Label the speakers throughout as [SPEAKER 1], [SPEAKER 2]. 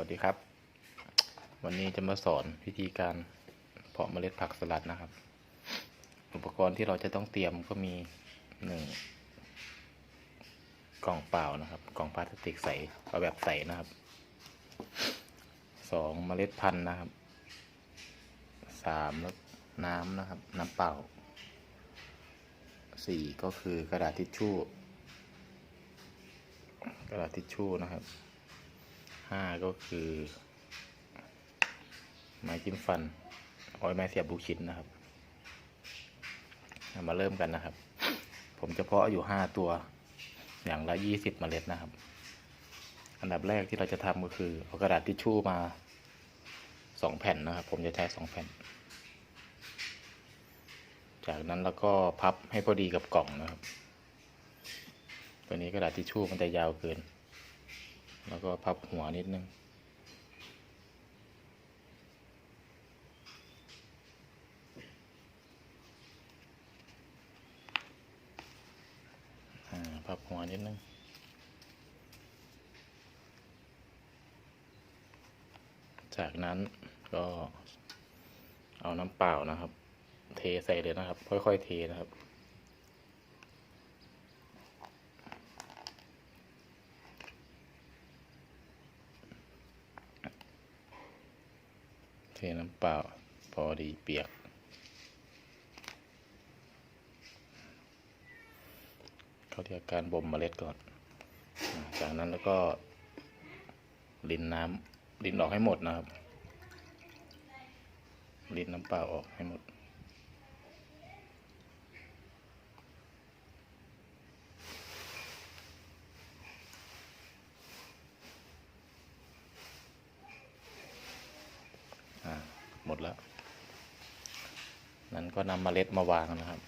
[SPEAKER 1] วัสดีครับ วันนี้จะมาสอนวิธีการเพาะเมล็ดผักสลัดนะครับ อุปกรณ์ที่เราจะต้องเตรียมก็มีหนึ่งกล่องเปล่านะครับ กล่องพลาสติกใสเอาแบบใสนะครับสองเมล็ดพันธุ์นะครับสามแล้วน้ำนะครับ น้ำเปล่าสี่ก็คือกระดาษทิชชู่ กระดาษทิชชู่นะครับ ห้าก็คือ ไม้จิ้มฟันเอาไว้ไม้เสียบลูกชิ้นนะครับ มาเริ่มกันนะครับ ผมจะเพาะอยู่ห้าตัว อย่างละยี่สิบเมล็ดนะครับ อันดับแรกที่เราจะทำก็คือเอากระดาษทิชชู่มาสองแผ่นนะครับ ผมจะใช้สองแผ่น จากนั้นแล้วก็พับให้พอดีกับกล่องนะครับ ตัวนี้กระดาษทิชชู่มันจะยาวเกิน แล้วก็พับหัวนิดนึงอ่าพับหัวนิดนึงจากนั้นก็เอาน้ำเปล่านะครับ เทใส่เลยนะครับ ค่อยๆเทนะครับ น้ำเปล่า พอดีเปียก เขาเรียกการบ่มเมล็ดก่อน จากนั้นแล้วก็ลินน้ำลินออกให้หมดนะครับ ลินน้ำเปล่าออกให้หมด อ่า หม ดแล้ว นั้นก็นำเมล็ดมาวางนะครับ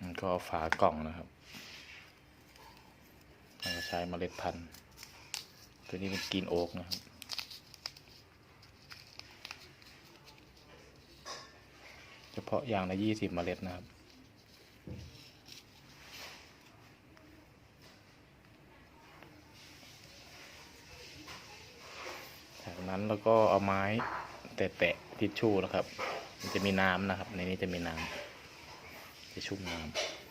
[SPEAKER 1] มันก็เอาฝากล่องนะครับแล้วก็ใช้เมล็ดพันธุ์ตัวนี้เป็นกรีนโอ๊กนะครับเฉพาะอย่างละยี่สิบเมล็ดนะครับ จาก นั้นแล้วก็เอาไม้แตะๆทิชชู่นะครับ มันจะมีน้ำนะครับ ในนี้จะมีน้ำจะชุ่มน้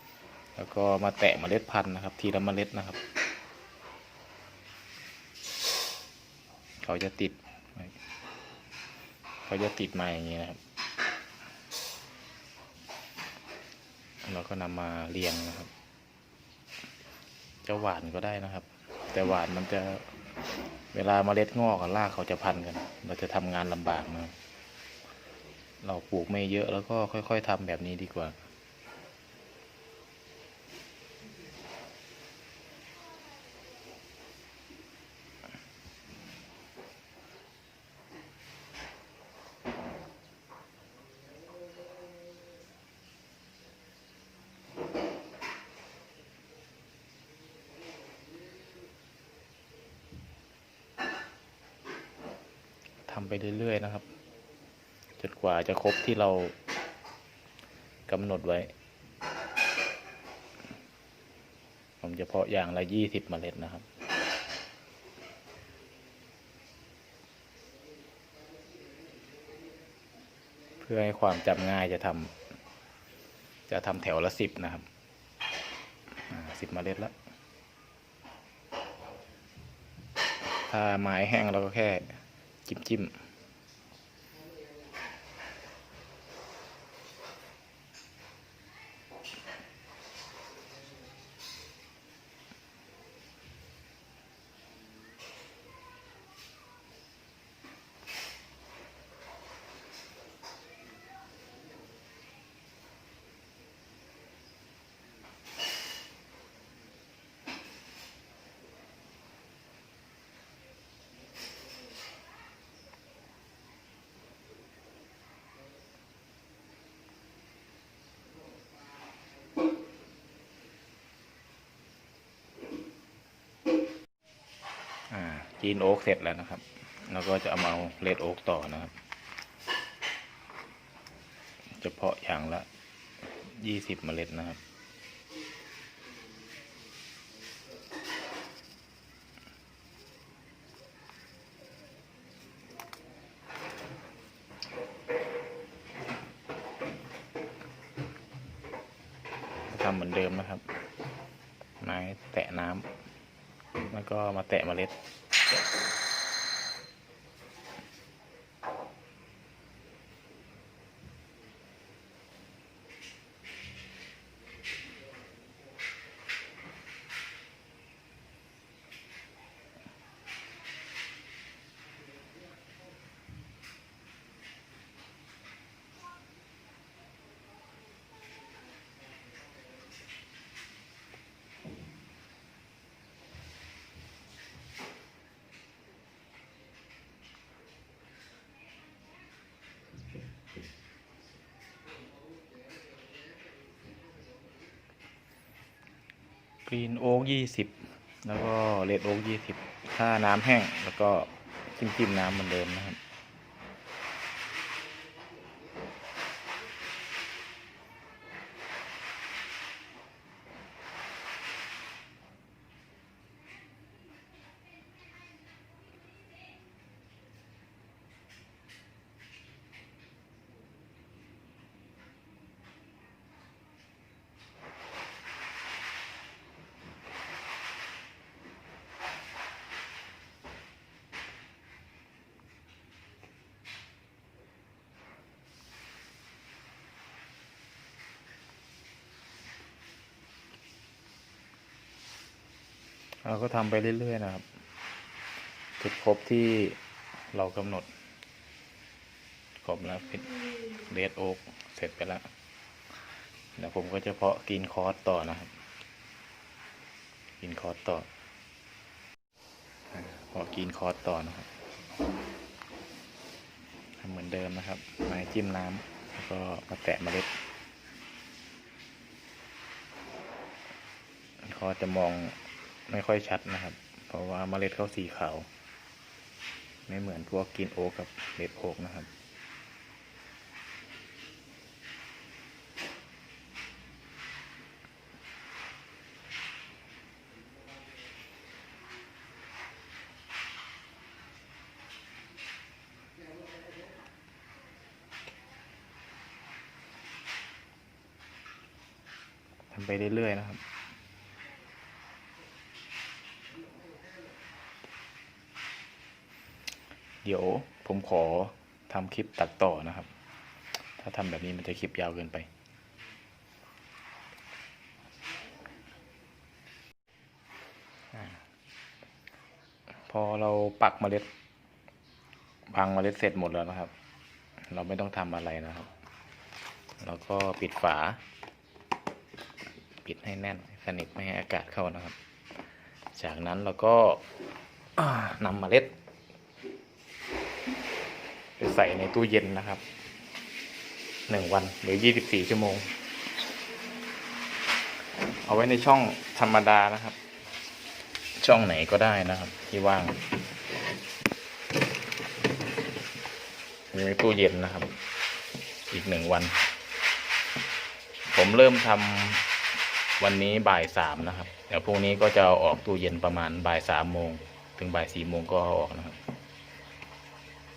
[SPEAKER 1] ำแล้วก็มาแตะเมล็ดพันธุ์นะครับ ทีละเมล็ดนะครับ เขาจะติด เขาจะติดมาอย่างนี้นะครับเราก็นำมาเรียงนะครับ จะหวานก็ได้นะครับ แต่หวานมันจะ เวลาเมล็ดงอกกับรากเขาจะพันกัน เราจะทำงานลำบากนะเราปลูกไม่เยอะแล้วก็ค่อย ๆทำแบบนี้ดีกว่า ทำไปเรื่อยๆนะครับ จนกว่าจะครบที่เรากำหนดไว้ ผมจะเพาะอย่างละยี่สิบเมล็ดนะครับเพื่อให้ความจำง่ายจะทำจะทำแถวละสิบนะครับสิบเมล็ดละถ้าไม้แห้งเราก็แค่ จิ้มจิ้ม จีนโอ๊กเสร็จแล้วนะครับ แล้วก็จะเอามาเลดโอ๊กต่อนะครับ เฉพาะอย่างละยี่สิบเมล็ดนะครับ ทำเหมือนเดิมนะครับ ไม้แตะน้ำแล้วก็มาแตะเมล็ด Thank you. กรีนโอ๊กยี่สิบแล้วก็เลดโอ๊กยี่สิบถ้าน้ำแห้งแล้วก็จิ้มจิ้มน้ำเหมือนเดิมนะครับ เราก็ทำไปเรื่อย ๆ นะครับจุดครบที่เรากำหนดครบแล้วพิเรดโอ๊กเสร็จไปแล้วเดี๋ยวผมก็จะเพาะกินคอร์สต่อนะครับ กินคอร์สต่อเพาะกินคอร์สต่อนะครับทำเหมือนเดิมนะครับไม้จิ้มน้ำแล้วก็มาแตะเมล็ดคอร์สจะมอง ไม่ค่อยชัดนะครับ เพราะว่าเมล็ดเขาสีขาว ไม่เหมือนพวกกินโอ๊กกับเลดโอ๊กนะครับทำไปเรื่อยๆนะครับ เดี๋ยวผมขอทำคลิปตัดต่อนะครับ ถ้าทำแบบนี้มันจะคลิปยาวเกินไปอพอเราปักเมล็ดพังเมล็ดเสร็จหมดแล้วนะครับ เราไม่ต้องทำอะไรนะครับเราก็ปิดฝา ปิดให้แน่นสนิทไม่ให้อากาศเข้านะครับ จากนั้นเราก็นำเมล็ด ไปใส่ในตู้เย็นนะครับหนึ่งวันหรือยี่สิบสี่ชั่วโมง เอาไว้ในช่องธรรมดานะครับ ช่องไหนก็ได้นะครับ ที่ว่างอยู่ในตู้เย็นนะครับ อีกหนึ่งวัน ผมเริ่มทำวันนี้บ่ายสามนะครับ เดี๋ยวพรุ่งนี้ก็จะเอาออกตู้เย็นประมาณบ่ายสามโมง ถึงบ่ายสี่โมงก็เอาออกนะครับ